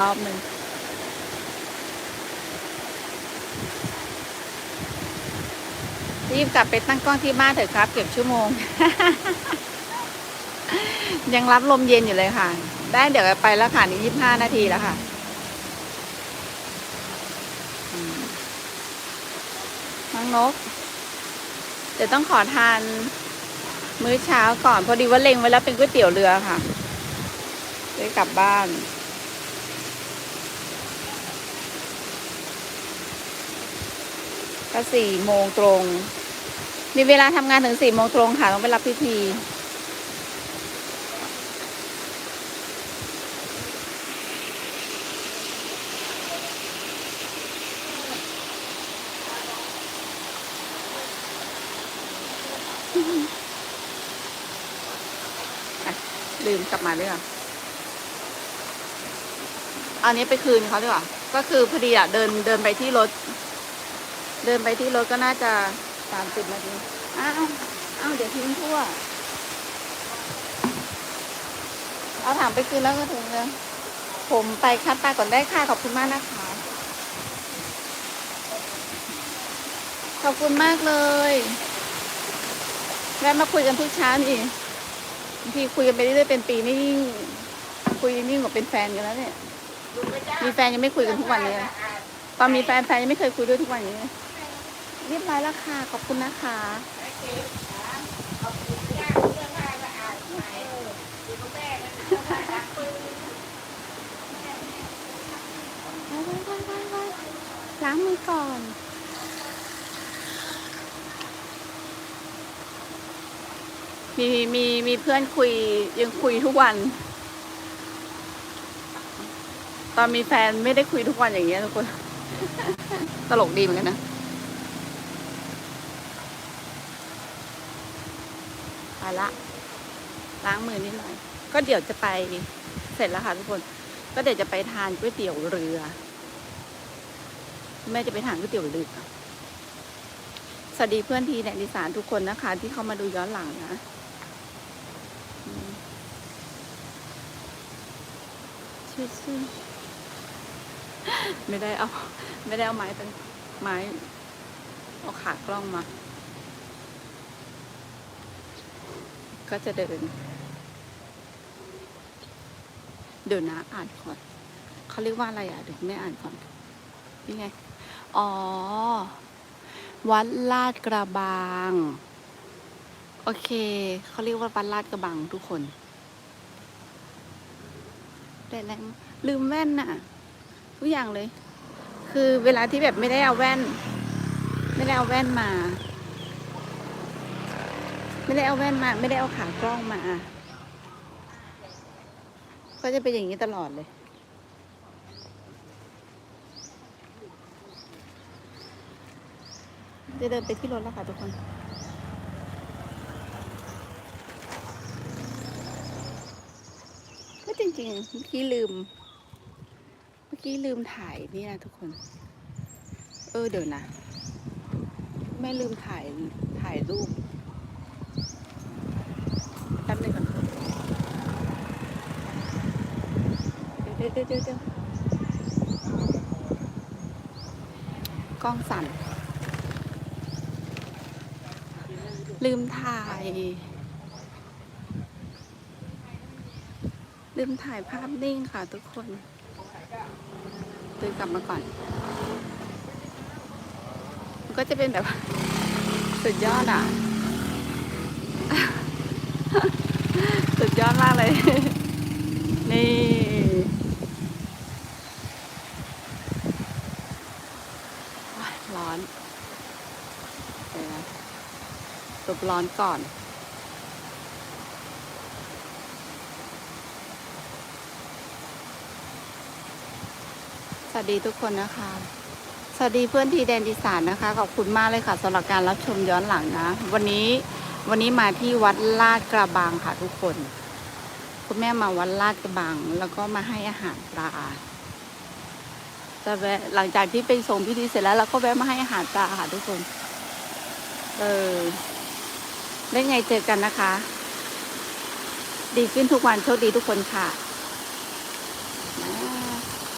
รอบหนึ่งรีบกลับไปตั้งกล้องที่บ้านเถอะครับ เก็บชั่วโมง ยังรับลมเย็นอยู่เลยค่ะ ได้เดี๋ยวไปแล้วค่ะ นี่ยี่บห้านาทีแล้วค่ะมน้องนก เดี๋ยวต้องขอทาน มื้อเช้าก่อน พอดีว่าเล็งไว้แล้วเป็นก๋วยเตี๋ยวเรือค่ะได้กลับบ้าน ก็สี่โมงตรง มีเวลาทำงานถึงสี่โมงตรงค่ะ ต้องไปรับพิธีลืมกลับมาด้วยอะอันนี้ไปคืนเขาดีกว่าก็คือพอดีอะเดินเดินไปที่รถ เดินไปที่รถก็น่าจะสามสิบนาที อ้าวอ้าวเดี๋ยวทิ้งทั่ว เอาถามไปคืนแล้วก็ถึงเลยผมไปคัดตาก่อนได้ค่ะขอบคุณมากนะคะ ขอบคุณมากเลยแวะมาคุยกันทุกเช้านี่บางทีคุยกันไปเรื่อยๆเป็นปีไม่ยิ่งคุยยิ่งกว่าเป็นแฟนกันแล้วเนี่ย มีแฟนยังไม่คุยกันทุกวันเลย ตอนมีแฟนแฟนยังไม่เคยคุยด้วยทุกวันอย่างนี้เลยเรียบร้อยแล้วค่ะ ขอบคุณนะคะไปไปไปไปไปล้างมือก่อนมีมีมีเพื่อนคุยยังคุยทุกวัน ตอนมีแฟนไม่ได้คุยทุกวันอย่างเงี้ยทุกคน ตลกดีเหมือนกันนะ ไปละ ล้างมือนิดหน่อย ก็เดี๋ยวจะไปเสร็จแล้วค่ะทุกคน ก็เดี๋ยวจะไปทานก๋วยเตี๋ยวเรือ แม่จะไปทานก๋วยเตี๋ยวเรือสวัสดีเพื่อนทีแดนดิสานทุกคนนะคะ ที่เข้ามาดูย้อนหลังนะชื่อชื่อ ไม่ได้เอา ไม่ได้เอาไม้เป็นไม้เอาขากล้องมา ก็จะเดิน เดี๋ยวนะอ่านก่อนเขาเรียกว่าอะไรอะเดี๋ยวแม่อ่านก่อนนี่ไง อ๋อ วัดลาดกระบัง โอเค เขาเรียกว่าวัดลาดกระบังทุกคนแต่แรงลืมแว่นน่ะ ทุกอย่างเลย คือเวลาที่แบบไม่ได้เอาแว่น ไม่ได้เอาแว่นมา ไม่ได้เอาแว่นมา ไม่ได้เอาขากล้องมา ก็จะเป็นอย่างนี้ตลอดเลย จะเดินไปที่รถแล้วค่ะทุกคนก็จริงๆเมื่อกี้ลืม กี้ลืมถ่ายนี่นะทุกคน เออเดี๋ยวนะแม่ลืมถ่ายถ่ายรูปแป๊บนึงก่อนเดี๋ยวเดี๋ยวเดี๋ยวเดี๋ยวกล้องสั่น ลืมถ่าย ลืมถ่ายภาพนิ่งค่ะทุกคน ตื่นกลับมาก่อน มันก็จะเป็นแบบสุดยอดอะ สุดยอดมากเลย นี่ร้อนเดี๋ยวนะหลบร้อนก่อน สวัสดีทุกคนนะคะ สวัสดีเพื่อนที่แดนดิสานนะคะ ขอบคุณมากเลยค่ะสำหรับการรับชมย้อนหลังนะ วันนี้วันนี้มาที่วัดลาดกระบังค่ะทุกคน คุณแม่มาวัดลาดกระบัง แล้วก็มาให้อาหารปลาจะแวะหลังจากที่ไปส่งพิธีเสร็จแล้วเราก็แวะมาให้อาหารปลาค่ะทุกคน เออได้ไงเจอกันนะคะ ดีขึ้นทุกวันโชคดีทุกคนค่ะ